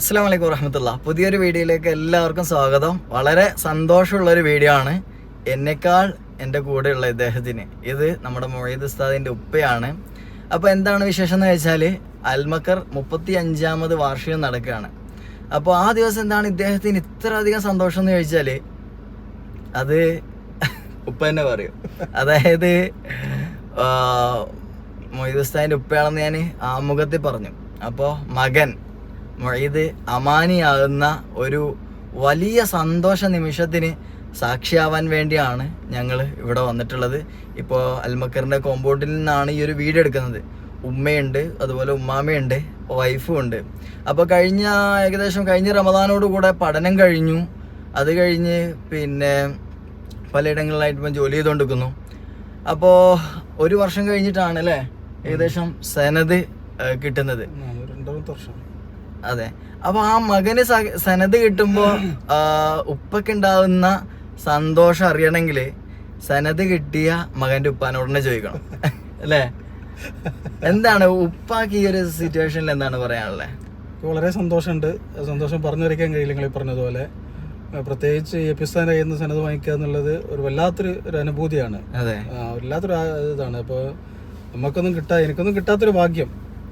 അസ്സാം വലൈക്കും വറഹമത്തുള്ള. പുതിയൊരു വീഡിയോയിലേക്ക് എല്ലാവർക്കും സ്വാഗതം. വളരെ സന്തോഷമുള്ള ഒരു വീഡിയോ ആണ്. എന്നെക്കാൾ എന്റെ കൂടെയുള്ള ഇദ്ദേഹത്തിന് ഇത് നമ്മുടെ മൊയ്ത് ഉസ്താദിന്റെ ഉപ്പയാണ്. അപ്പോൾ എന്താണ് വിശേഷം എന്ന് വെച്ചാൽ അൽമക്കർ മുപ്പത്തി അഞ്ചാമത് വാർഷികം നടക്കുകയാണ്. അപ്പോൾ ആ ദിവസം എന്താണ് ഇദ്ദേഹത്തിന് ഇത്ര അധികം സന്തോഷം എന്ന് ചോദിച്ചാൽ അത് ഉപ്പ തന്നെ പറയും. അതായത് മൊയ്ത് ഉസ്താദിന്റെ ഉപ്പയാണെന്ന് ഞാൻ ആമുഖത്തിൽ പറഞ്ഞു. അപ്പോൾ മകൻ മൊയ്ത് അമാനിയാകുന്ന ഒരു വലിയ സന്തോഷ നിമിഷത്തിന് സാക്ഷിയാവാൻ വേണ്ടിയാണ് ഞങ്ങൾ ഇവിടെ വന്നിട്ടുള്ളത്. ഇപ്പോൾ അൽമക്കറിന്റെ കോമ്പൗണ്ടിൽ നിന്നാണ് ഈ ഒരു വീഡിയോ എടുക്കുന്നത്. ഉമ്മയുണ്ട് അതുപോലെ ഉമ്മാമയുണ്ട് വൈഫും ഉണ്ട്. അപ്പോൾ കഴിഞ്ഞ ഏകദേശം കഴിഞ്ഞ റമദാനോട് കൂടെ പഠനം കഴിഞ്ഞു. അത് കഴിഞ്ഞ് പിന്നെ പലയിടങ്ങളിലായിട്ട് ഇപ്പം ജോലി ചെയ്തുകൊണ്ടിരിക്കുന്നു അപ്പോൾ ഒരു വർഷം കഴിഞ്ഞിട്ടാണ് അല്ലേ? ഏകദേശം സനത് കിട്ടുന്നത്. രണ്ടാമത്തെ വർഷം. അതെ. അപ്പൊ ആ മകന് സനത് കിട്ടുമ്പോ ഉപ്പക്കുണ്ടാവുന്ന ഉപ്പക്ക് ഉണ്ടാവുന്ന സന്തോഷം അറിയണമെങ്കിൽ സനത് കിട്ടിയ മകന്റെ ഉപ്പാനോട് തന്നെ ചോദിക്കണം. അല്ലേ? എന്താണ് ഉപ്പാക്ക് ഈ ഒരു സിറ്റുവേഷനിൽ എന്താണ് പറയാനുള്ളത് വളരെ സന്തോഷമുണ്ട്. സന്തോഷം പറഞ്ഞറിയിക്കാൻ കഴിയില്ല നിങ്ങൾ ഈ പറഞ്ഞതുപോലെ. പ്രത്യേകിച്ച് ഈ സ്ഥാനം കയ്യിൽ നിന്ന് സന്നദ്ധ വാങ്ങിക്കുക എന്നുള്ളത് ഒരു വല്ലാത്തൊരു ഒരു അനുഭൂതിയാണ്. വല്ലാത്തൊരു ഇതാണ്. അപ്പോൾ നമുക്കൊന്നും കിട്ടാ എനിക്കൊന്നും കിട്ടാത്തൊരു ഭാഗ്യം.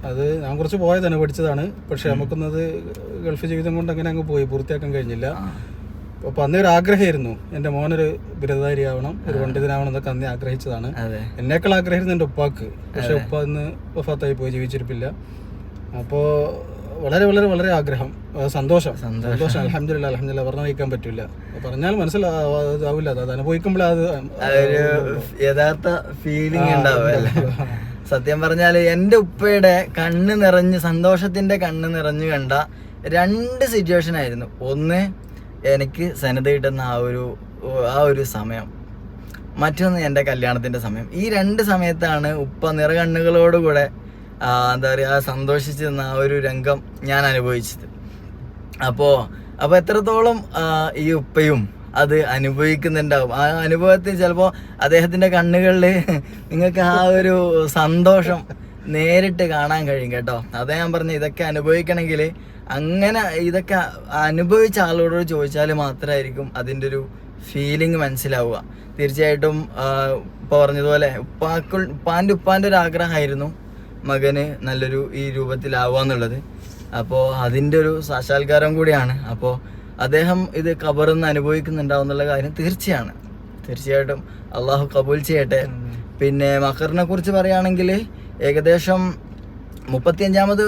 അത് ഞാൻ കുറച്ച് പോയതാണ് പഠിച്ചതാണ്. പക്ഷെ നമുക്കൊന്നത് ഗൾഫ് ജീവിതം കൊണ്ട് അങ്ങനെ അങ്ങ് പോയി പൂർത്തിയാക്കാൻ കഴിഞ്ഞില്ല. അപ്പൊ അപ്പോൾ അന്നേ ഒരു ആഗ്രഹമായിരുന്നു. എന്റെ മോനൊരു ബിരുദധാരിയാവണം ഒരു പണ്ഡിതനാവണം എന്നൊക്കെ അന്നേ ആഗ്രഹിച്ചതാണ്. എന്നേക്കാൾ ആഗ്രഹമായിരുന്നു എന്റെ ഉപ്പാക്ക്. പക്ഷെ ഉപ്പ ഇന്ന് വഫാത്തായി പോയി ജീവിച്ചിരിപ്പില്ല. അപ്പോ വളരെ വളരെ വളരെ ആഗ്രഹം. സന്തോഷം. സന്തോഷം. അലഹമില്ല അലഹമില്ല പറഞ്ഞു വയ്ക്കാൻ പറ്റില്ല പറഞ്ഞാൽ മനസ്സിലാവില്ല അത് അനുഭവിക്കുമ്പോഴത് യഥാർത്ഥ ഫീലിംഗ് ഉണ്ടാവും അല്ലേ? സത്യം പറഞ്ഞാൽ എന്റെ ഉപ്പയുടെ കണ്ണ് നിറഞ്ഞ് സന്തോഷത്തിന്റെ കണ്ണ് നിറഞ്ഞു കണ്ട രണ്ട് സിറ്റുവേഷൻ ആയിരുന്നു. ഒന്ന് എനിക്ക് സന്നദ്ധ കിട്ടുന്ന ആ ഒരു ആ ഒരു സമയം. മറ്റൊന്ന് എന്റെ കല്യാണത്തിന്റെ സമയം. ഈ രണ്ട് സമയത്താണ് ഉപ്പ നിറകണ്ണുകളോടുകൂടെ എന്താ പറയുക സന്തോഷിച്ച് നിന്ന ആ ഒരു രംഗം ഞാൻ അനുഭവിച്ചത്. അപ്പോൾ അപ്പോൾ എത്രത്തോളം ഈ ഉപ്പയും അത് അനുഭവിക്കുന്നുണ്ടാവും. ആ അനുഭവത്തിൽ ചിലപ്പോൾ അദ്ദേഹത്തിന്റെ കണ്ണുകളിൽ നിങ്ങൾക്ക് ആ ഒരു സന്തോഷം നേരിട്ട് കാണാൻ കഴിയും കേട്ടോ. അതാ ഞാൻ പറഞ്ഞു ഇതൊക്കെ അനുഭവിക്കണമെങ്കിൽ അങ്ങനെ ഇതൊക്കെ അനുഭവിച്ച ആളോട് ചോദിച്ചാൽ മാത്രമായിരിക്കും അതിന്റെ ഒരു ഫീലിംഗ് മനസ്സിലാവുക. തീർച്ചയായിട്ടും ഇപ്പോൾ പറഞ്ഞതുപോലെ ഉപ്പാക്കൾ ഉപ്പാന്റെ ഉപ്പാന്റെ ഒരു ആഗ്രഹമായിരുന്നു മകന് നല്ലൊരു ഈ രൂപത്തിലാവുക എന്നുള്ളത്. അപ്പോൾ അതിന്റെ ഒരു സാക്ഷാത്കാരം കൂടിയാണ്. അപ്പോൾ അദ്ദേഹം ഇത് കബറിന്ന് അനുഭവിക്കുന്നുണ്ടാവും എന്നുള്ള കാര്യം തീർച്ചയാണ്. തീർച്ചയായിട്ടും അള്ളാഹു കബൂൽ ചെയ്യട്ടെ. പിന്നെ മക്കറിനെ കുറിച്ച് പറയുകയാണെങ്കിൽ ഏകദേശം മുപ്പത്തിയഞ്ചാമത്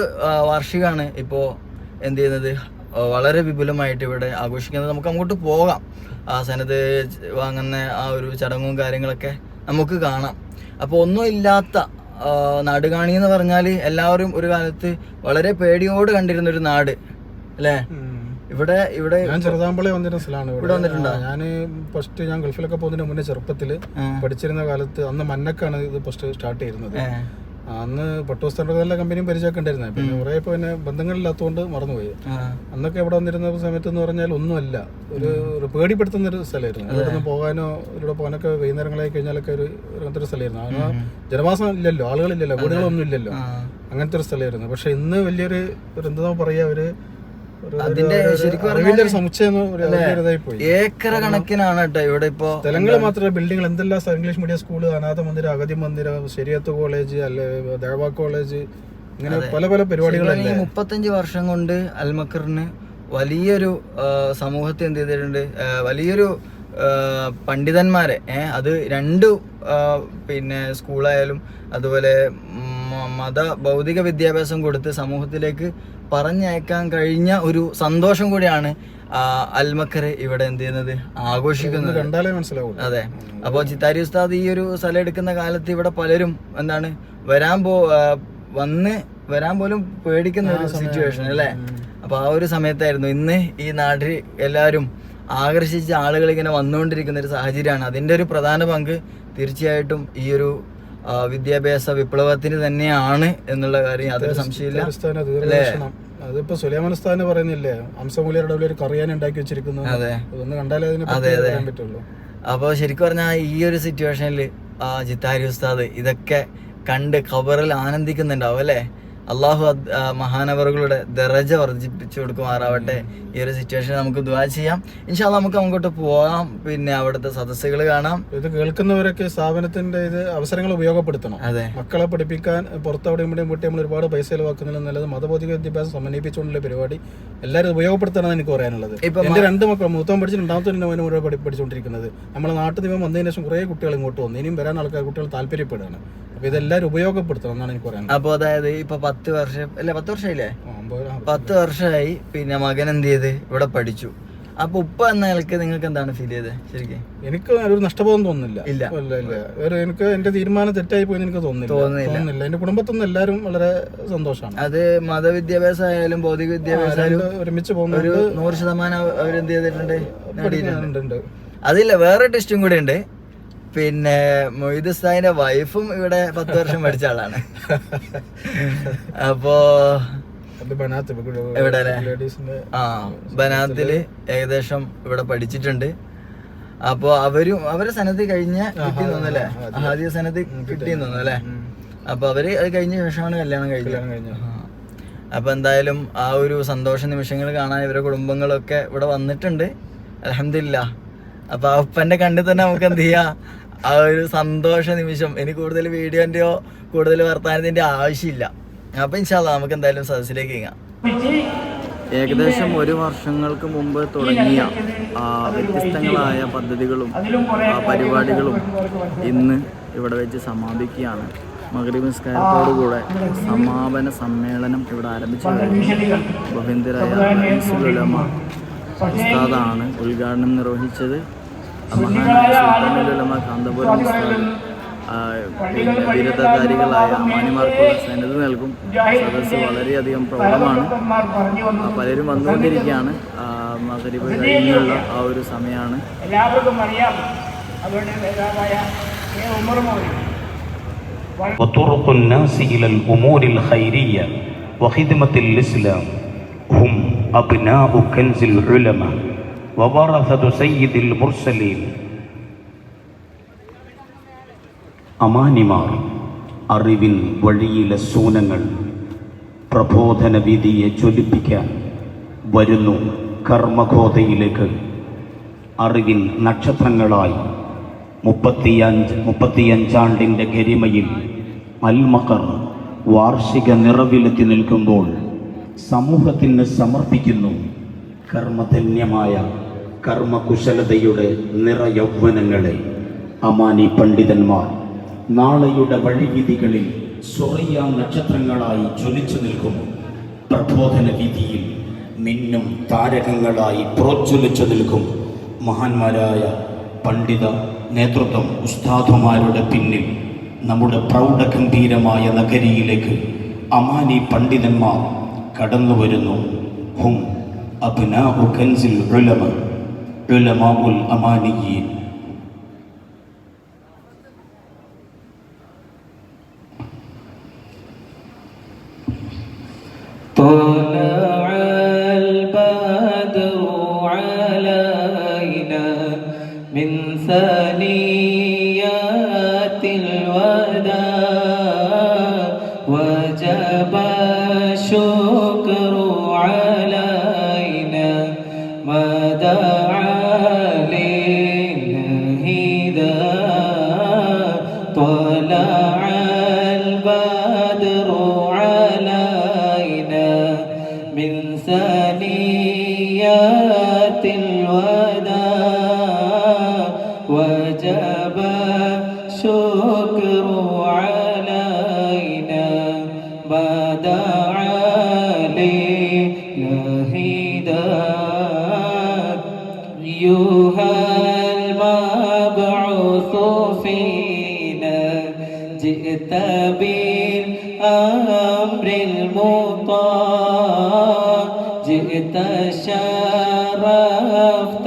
വാർഷികമാണ് ഇപ്പോൾ എന്ത് ചെയ്യുന്നത്? വളരെ വിപുലമായിട്ട് ഇവിടെ ആഘോഷിക്കുന്നത്. നമുക്ക് അങ്ങോട്ട് പോകാം. ആ സനത് വാങ്ങുന്ന ആ ഒരു ചടങ്ങും കാര്യങ്ങളൊക്കെ നമുക്ക് കാണാം. അപ്പോൾ ഒന്നും ഇല്ലാത്ത നാടുകാണി എന്ന് പറഞ്ഞാൽ എല്ലാവരും ഒരു കാലത്ത് വളരെ പേടിയോട് കണ്ടിരുന്ന ഒരു നാട് അല്ലേ? ഇവിടെ ഇവിടെ ഞാൻ ചെറുതാമ്പളി വന്നിരുന്ന സ്ഥലമാണ് ഇവിടെ. വന്നിട്ടുണ്ടോ? ഞാൻ ഫസ്റ്റ് ഞാൻ ഗൾഫിലൊക്കെ പോകുന്നതിന് മുന്നേ ചെറുപ്പത്തിൽ പഠിച്ചിരുന്ന കാലത്ത് അന്ന് മന്നക്കാണ് ഇത് ഫസ്റ്റ് സ്റ്റാർട്ട് ചെയ്യുന്നത് അന്ന് അന്ന് പട്ടുവസ്ത്രങ്ങളുടെ നല്ല കമ്പനിയും പരിചയമൊക്കെ ഉണ്ടായിരുന്നത് പിന്നെ കുറേ ഇപ്പോൾ പിന്നെ ബന്ധങ്ങളില്ലാത്തതുകൊണ്ട് മറന്നുപോയി. അന്നൊക്കെ ഇവിടെ വന്നിരുന്ന സമയത്ത് എന്ന് പറഞ്ഞാൽ ഒന്നുമല്ല. ഒരു ഒരു പേടിപ്പെടുത്തുന്ന ഒരു സ്ഥലമായിരുന്നു. ഇവിടെ നിന്ന് പോകാനോ ഇവിടെ പോകാനൊക്കെ വൈകുന്നേരങ്ങളായി കഴിഞ്ഞാലൊക്കെ ഒരു അങ്ങനത്തെ ഒരു സ്ഥലമായിരുന്നു. അങ്ങനെ ജനവാസം ഇല്ലല്ലോ ആളുകളില്ലല്ലോ വീടുകളൊന്നും ഇല്ലല്ലോ. അങ്ങനത്തെ ഒരു സ്ഥലമായിരുന്നു. പക്ഷെ ഇന്ന് വലിയൊരു ഒരു എന്താ പറയാ ഒരു- അതിന്റെ ശരിക്കും സമുച്ചയം ഏക്കറ കണക്കിനാണ് കേട്ടോ ഇവിടെ ഇപ്പോ സ്ഥലങ്ങൾ മാത്രമല്ല ബിൽഡിംഗ് എന്തെല്ലാം ഇംഗ്ലീഷ് മീഡിയം സ്കൂൾ അനാഥ മന്ദിരം അഗതി മന്ദിരം ശരിയത്ത് കോളേജ് അല്ലെ ദേവ കോളേജ് ഇങ്ങനെ പല പല പരിപാടികളല്ലേ? മുപ്പത്തഞ്ച് വർഷം കൊണ്ട് അൽമക്കറിന് വലിയൊരു സമൂഹത്തെ എന്ത് ചെയ്തിട്ടുണ്ട്? വലിയൊരു പണ്ഡിതന്മാരെ അത് രണ്ട് പിന്നെ സ്കൂളായാലും അതുപോലെ മത ഭൗതിക വിദ്യാഭ്യാസം കൊടുത്ത് സമൂഹത്തിലേക്ക് പറഞ്ഞയക്കാൻ കഴിഞ്ഞ ഒരു സന്തോഷം കൂടിയാണ് അൽമക്കരെ അൽമക്കർ ഇവിടെ എന്ത് ചെയ്യുന്നത്? ആഘോഷിക്കുന്നത്. കണ്ടാലേ മനസ്സിലാവും അതെ. അപ്പോൾ ചിത്താരി ഉസ്താദ് ഈ ഒരു സ്ഥലം എടുക്കുന്ന കാലത്ത് ഇവിടെ പലരും എന്താണ് വരാൻ പോ വന്ന് വരാൻ പോലും പേടിക്കുന്ന ഒരു സിറ്റുവേഷൻ അല്ലേ? അപ്പൊ ആ ഒരു സമയത്തായിരുന്നു. ഇന്ന് ഈ നാട്ടിൽ എല്ലാവരും ആകർഷിച്ച ആളുകൾ ഇങ്ങനെ വന്നുകൊണ്ടിരിക്കുന്ന ഒരു സാഹചര്യമാണ്. അതിന്റെ ഒരു പ്രധാന പങ്ക് തീർച്ചയായിട്ടും ഈ ഒരു വിദ്യാഭ്യാസ വിപ്ലവത്തിന് തന്നെയാണ് എന്നുള്ള കാര്യം യാതൊരു സംശയമില്ല ദീർഘവീക്ഷണം. അതിപ്പോ സുലൈമാൻ ഉസ്താദിനെ പറയുന്നില്ലേ അംസമൂലിയുടെ ഒരു കറിയാൻ ഉണ്ടാക്കി വെച്ചിരിക്കുന്നു അതെ. ഒന്ന് കണ്ടാലേ അതിനെ പറയാൻ പറ്റുള്ളൂ. അപ്പോൾ ശരിക്കും പറഞ്ഞാൽ ഈ ഒരു സിറ്റുവേഷനിൽ ആ ജിത്താരി ഉസ്താദ് ഇതൊക്കെ കണ്ട് ഖബറിൽ ആനന്ദിക്കുന്നുണ്ടാവും അല്ലേ? അള്ളാഹു മഹാനവറുകളുടെ ദറജ വർദ്ധിപ്പിച്ചു കൊടുക്കുമാറാവട്ടെ. ഈ ഒരു സിറ്റുവേഷൻ നമുക്ക് ദുവാ ചെയ്യാം. ഇൻഷാല്ല നമുക്ക് അങ്ങോട്ട് പോകാം പിന്നെ അവിടുത്തെ സദസ്സുകൾ കാണാം. ഇത് കേൾക്കുന്നവരൊക്കെ സ്ഥാപനത്തിന്റെ ഇത് അവസരങ്ങൾ ഉപയോഗപ്പെടുത്തണം. അതെ. മക്കളെ പഠിപ്പിക്കാൻ പുറത്തവിടെ ഇവിടെയും വിട്ട് നമ്മൾ ഒരുപാട് പൈസ ചെലവാക്കുന്നതിലും നല്ലത് മതബോധിക വിദ്യാഭ്യാസം സമന്വയിപ്പിച്ചുകൊണ്ടുള്ള പരിപാടി എല്ലാവരും ഉപയോഗപ്പെടുത്തണം എനിക്ക് പറയാനുള്ളത്. ഇപ്പൊ എന്റെ രണ്ട് മക്കൾ മൂത്തവൻ പഠിച്ചിട്ട് രണ്ടാമത്തെ അവന് മുഴുവൻ പഠി പഠിച്ചുകൊണ്ടിരിക്കുന്നത്. നമ്മളെ നാട്ടിൽ നിന്ന് വന്നതിന് ശേഷം കുറേ കുട്ടികൾ ഇങ്ങോട്ട് വന്നു. ഇനിയും വരാൻ ആൾക്കാർ കുട്ടികൾ താല്പര്യപ്പെടുകയാണ്. അപ്പൊ ഇതെല്ലാവരും ഉപയോഗപ്പെടുത്തണം എന്നാണ് എനിക്ക് പറയാനുള്ളത്. അപ്പൊ അതായത് ഇപ്പൊ പത്ത് വർഷം അല്ല പത്ത് വർഷമായില്ലേ? പത്ത് വർഷമായി പിന്നെ മകൻ എന്ത് ചെയ്ത്? ഇവിടെ പഠിച്ചു. അപ്പൊ ഉപ്പ എന്ന നിലയ്ക്ക് നിങ്ങൾക്ക് എന്താണ് ഫീൽ ചെയ്തത് ശരിക്കും? എനിക്ക് ഒരു നഷ്ടബോധം തോന്നുന്നില്ല. ഇല്ല. ഇല്ല. എനിക്ക് എന്റെ തീരുമാനം തെറ്റായി പോയി എനിക്ക് തോന്നുന്നില്ല. തോന്നുന്നില്ല. എന്റെ കുടുംബത്തിൽ എല്ലാവരും വളരെ സന്തോഷമാണ്. അത് മതവിദ്യാഭ്യാസം ആയാലും ഭൗതിക വിദ്യാഭ്യാസം ആയാലും ഒരുമിച്ച് ഒരു പോകുന്നുണ്ട് നൂറ് ശതമാനം അവരെന്ത് ചെയ്തിട്ടുണ്ട്? അതില്ല വേറെ ടെസ്റ്റും കൂടെ ഉണ്ട്. പിന്നെ മൊയ്ത് ഉസ്താദിന്റെ വൈഫും ഇവിടെ പത്ത് വർഷം പഠിച്ച ആളാണ്. അപ്പോ? ആ ബനാത്തിൽ ഏകദേശം ഇവിടെ പഠിച്ചിട്ടുണ്ട്. അപ്പോ അവരും അവരെ സനത്ത് കഴിഞ്ഞ കിട്ടി തോന്നല്ലേ ആദ്യ സനത്ത് കിട്ടി തോന്നല്ലേ അപ്പൊ അവർ അത് കഴിഞ്ഞ ശേഷമാണ് കല്യാണം കഴിഞ്ഞത്. അപ്പൊ എന്തായാലും ആ ഒരു സന്തോഷ നിമിഷങ്ങൾ കാണാൻ ഇവരെ കുടുംബങ്ങളൊക്കെ ഇവിടെ വന്നിട്ടുണ്ട്. അലഹമില്ല അപ്പൊ ആ ഉപ്പന്റെ കണ്ടിൽ തന്നെ നമുക്ക് എന്ത് ചെയ്യാം? ആ ഒരു സന്തോഷ നിമിഷം. ഇനി കൂടുതൽ വീഡിയോന്റെയോ കൂടുതൽ വർത്തമാനത്തിന്റെ ആവശ്യമില്ല. അപ്പൊ ഇൻഷാല്ല നമുക്ക് എന്തായാലും സദസ്സിലേക്ക് നീങ്ങാം. ഏകദേശം ഒരു വർഷങ്ങൾക്ക് മുമ്പ് തുടങ്ങിയ വ്യത്യസ്തങ്ങളായ പദ്ധതികളും പരിപാടികളും ഇന്ന് ഇവിടെ വെച്ച് സമാപിക്കുകയാണ്. മകരീബ് നിസ്കാരത്തോടുകൂടെ സമാപന സമ്മേളനം ഇവിടെ ആരംഭിച്ചു ബഹുന്ദരായ ഉസ്താദാണ് ഉദ്ഘാടനം നിർവഹിച്ചത്. കാന്തപുരം ഉസ്താദ് ആ, പിന്നെ ബിരുദധാരികളായ അമാനിമാർക്കുള്ള സന്നദ്ധ നൽകും സദസ്സ് വളരെയധികം പ്രൗഢമാണ് ആ, പലരും വന്നുകൊണ്ടിരിക്കുകയാണ് ആ, മകരിബ് കഴിഞ്ഞുള്ള ആ ഒരു സമയമാണ് എല്ലാവർക്കും അറിയാം അവരുടെ നേതാവായ എ ഉമർ മോദി وطرق الناس إلى الأمور الخيرية وخدمة الإسلام هم أبناء كنز العلماء അമാനിമാർ അറിവിൻ വഴിയിലെ സൂനങ്ങൾ പ്രബോധന വിധിയെ ചൊലിപ്പിക്കാൻ വരുന്നു കർമ്മഘോതയിലേക്ക് അറിവിൻ നക്ഷത്രങ്ങളായി മുപ്പത്തിയഞ്ച് മുപ്പത്തിയഞ്ചാണ്ടിന്റെ ഗരിമയിൽ അൽമക്കർ വാർഷിക നിറവിലെത്തി നിൽക്കുമ്പോൾ സമൂഹത്തിന് സമർപ്പിക്കുന്നു കർമ്മധന്യമായ കർമ്മകുശലതയുടെ നിറയൗവനങ്ങളെ അമാനി പണ്ഡിതന്മാർ നാളെയുടെ വഴിവിധികളിൽ സൊറിയ നക്ഷത്രങ്ങളായി ജ്വലിച്ചു നിൽക്കും പ്രബോധന വിധിയിൽ മിന്നും താരകങ്ങളായി പ്രോജ്വലിച്ചു നിൽക്കും. മഹാന്മാരായ പണ്ഡിത നേതൃത്വം ഉസ്താദുമാരുടെ പിന്നിൽ നമ്മുടെ പ്രൗഢഗംഭീരമായ നഗരിയിലേക്ക് അമാനി പണ്ഡിതന്മാർ കടന്നു വരുന്നു ഹും അബ്നാഉ കൻസിൽ ഉലമ. علماء الأمانيين. طال جئت شرفت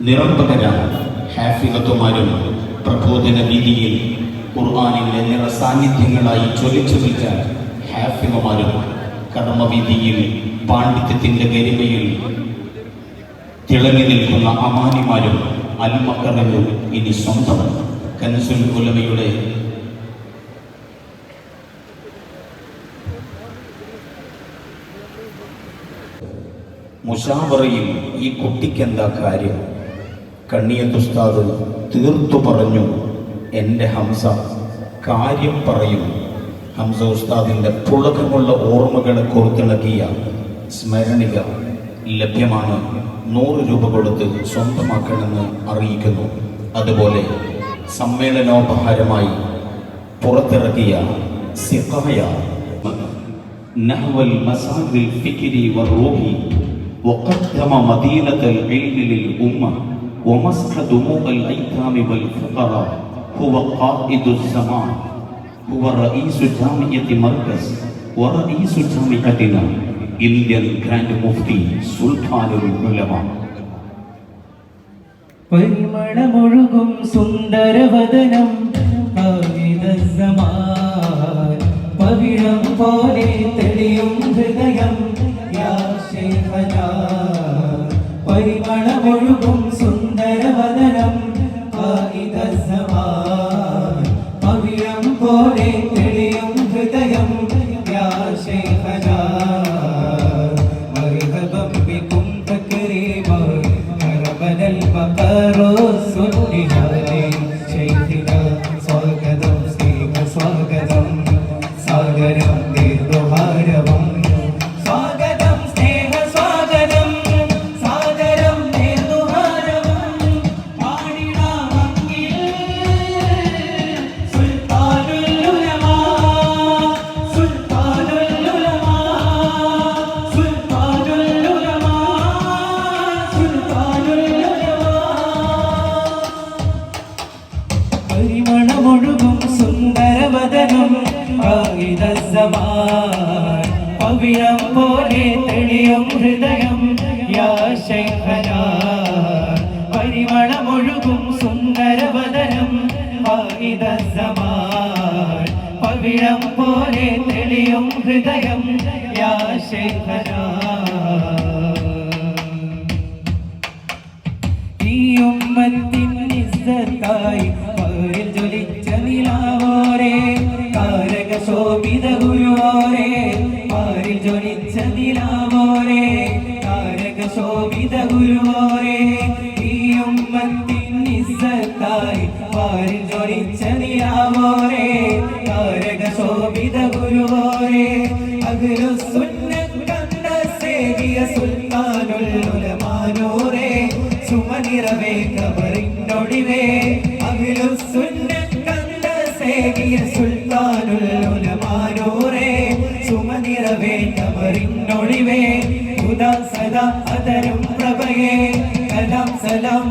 നിറംപകരാൻ ഹാഫിലത്തുമാരും പ്രബോധന രീതിയിൽ ഖുർആാനിലെ നിറ സാന്നിധ്യങ്ങളായി ചൊലിച്ചു നിൽക്കാൻ ഹാഫിമമാരും കർമ്മവിധിയിൽ പാണ്ഡിത്യത്തിന്റെ ഗരിമയിൽ തിളങ്ങി നിൽക്കുന്ന അമാനിമാരും അൽമക്കറിനും ഇനി സ്വന്തം കൻസുൽ ഉലമയുടെ മുഷാവറയിൽ ഈ കുട്ടിക്കെന്താ കാര്യം? കണ്ണിയത്തുസ്താദ് തീർത്തു പറഞ്ഞു എൻ്റെ ഹംസ കാര്യം പറയും ഹംസ ഉസ്താദിൻ്റെ പുളകമുള്ള ഓർമ്മകളെ കോർത്തിണക്കിയ സ്മരണിക ലഭ്യമാണ് നൂറ് രൂപ കൊടുത്ത് സ്വന്തമാക്കണമെന്ന് അറിയിക്കുന്നു അതുപോലെ സമ്മേളനോപഹാരമായി പുറത്തിറക്കിയ സിഖായ نحو المسار الفكري والروحي وقدم مدينة العلم للأمة ومسح دموع الأيتام والفقراء هو قائد الزمان هو رئيس جامعة مركز ورئيس جامعتنا Indian Grand Mufti سلطان العلماء പരിമളമൊഴുകും സുന്ദരവദനം കാവിതസമാൻ പവിഴം പോലെ തെളിയും ഹൃദയം യാ ശൈഖനാ പരിമളമൊഴുകും സുന്ദരവദനം പവിഴം പോലെ കായിതസമാൻ പവിഴം പോലെ തെളിയും ഹൃദയം യാ ശൈഖനാ പരിമളമൊഴുകും സുന്ദരവദനം കായിതസമാൻ പവിഴം പോലെ തെളിയും ഹൃദയം യാ ശൈഖനാ സുമനിറവേ കബറിനൊടിവേ. അഖിലു സുന്നക്കണ്ട സേവിയ സുൽത്താനുൽ ഉലമാനോരെ സുമനിറവേ കബറിനൊടിവേ. ഹുദാ സദാ അതരം പ്രഭയേ. കലാം സലാം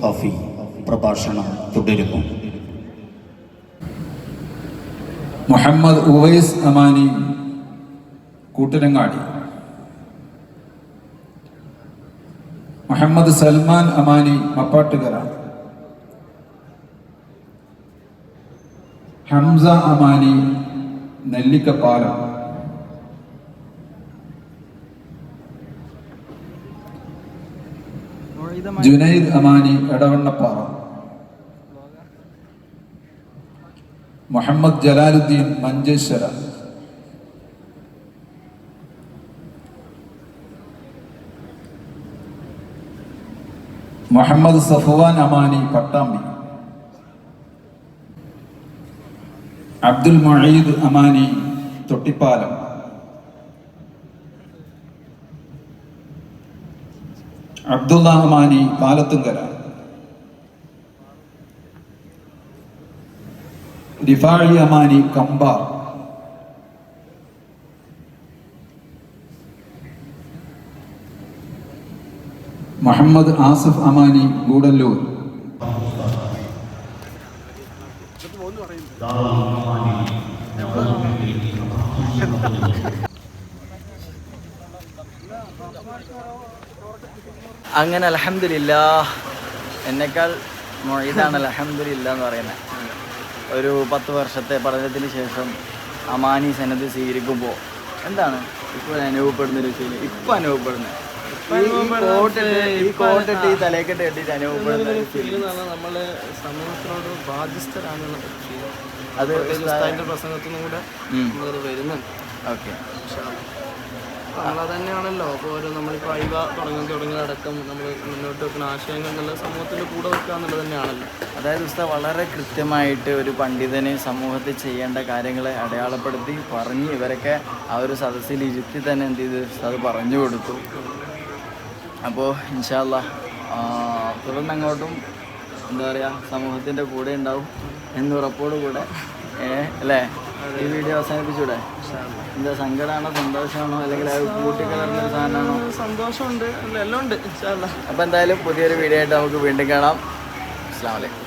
ഫിറദൌസ് പ്രഭാഷണം തുടരുന്നു. മുഹമ്മദ് ഉവൈസ് അമാനി കൂട്ടരങ്ങാടി. മുഹമ്മദ് സൽമാൻ അമാനി മപ്പാട്ടുകര. ഹംസ അമാനി നെല്ലിക്കപ്പാലം. ജുനൈദ് അമാനി എടവണ്ണപ്പാറ. മുഹമ്മദ് ജലാലുദ്ദീൻ മഞ്ചേശ്വര. മുഹമ്മദ് സഫുവാൻ അമാനി പട്ടാമ്പി. അബ്ദുൽ മൊയ്ദ് അമാനി തൊട്ടിപ്പാലം. അബ്ദുള്ള അമാനി പാലത്തുങ്കര. റിഫാഴി അമാനി കമ്പാർ. മുഹമ്മദ് ആസിഫ് അമാനി ഗൂഡല്ലൂർ. അങ്ങനെ അലഹമില്ല എന്നെക്കാൾ മൊയ്താണ് അലഹമില്ല എന്ന് പറയുന്നത് ഒരു പത്ത് വർഷത്തെ പഠനത്തിന് ശേഷം അമാനി സന്നദ്ധ സ്വീകരിക്കുമ്പോൾ എന്താണ് ഇപ്പോൾ അനുഭവപ്പെടുന്ന ഒരു ശീലം? ഇപ്പം അനുഭവപ്പെടുന്നത് നമ്മൾ സമൂഹത്തിനോട് ബാധ്യസ്ഥരാണെന്നുള്ള അത് പ്രസംഗത്തിനും കൂടെ വരുന്നുണ്ട്. ഓക്കെ. നമ്മളത് തന്നെയാണല്ലോ അപ്പോൾ ഓരോ നമ്മളിപ്പോൾ അയവ തുടങ്ങി തുടങ്ങിയതടക്കം നമ്മൾ മുന്നോട്ട് വെക്കുന്ന ആശയങ്ങൾ എന്നുള്ള സമൂഹത്തിന്റെ കൂടെ വെക്കുക എന്നുള്ളത് തന്നെയാണല്ലോ. അതായത് ഉസ്താ വളരെ കൃത്യമായിട്ട് ഒരു പണ്ഡിതന് സമൂഹത്തിൽ ചെയ്യേണ്ട കാര്യങ്ങളെ അടയാളപ്പെടുത്തി പറഞ്ഞ് ഇവരൊക്കെ ആ ഒരു സദസ്സിൽ ഇരുത്തി തന്നെ എന്ത് ചെയ്ത് അത് പറഞ്ഞു കൊടുത്തു. അപ്പോൾ ഇൻഷാല്ല തുടർന്ന് അങ്ങോട്ടും എന്താ പറയുക സമൂഹത്തിന്റെ കൂടെ ഉണ്ടാവും എന്നുറപ്പോടു കൂടെ ഏ അല്ലേ? ഈ വീഡിയോ അവസാനിപ്പിച്ചൂടെ? എന്താ സങ്കടമാണോ സന്തോഷമാണോ അല്ലെങ്കിൽ അത് കൂട്ടിക്കലർന്ന സാധനമാണോ? സന്തോഷമുണ്ട്. എല്ലാം ഉണ്ട് അപ്പൊ എന്തായാലും പുതിയൊരു വീഡിയോ ആയിട്ട് നമുക്ക് വീണ്ടും കാണാം. അസ്സാം വലൈക്കും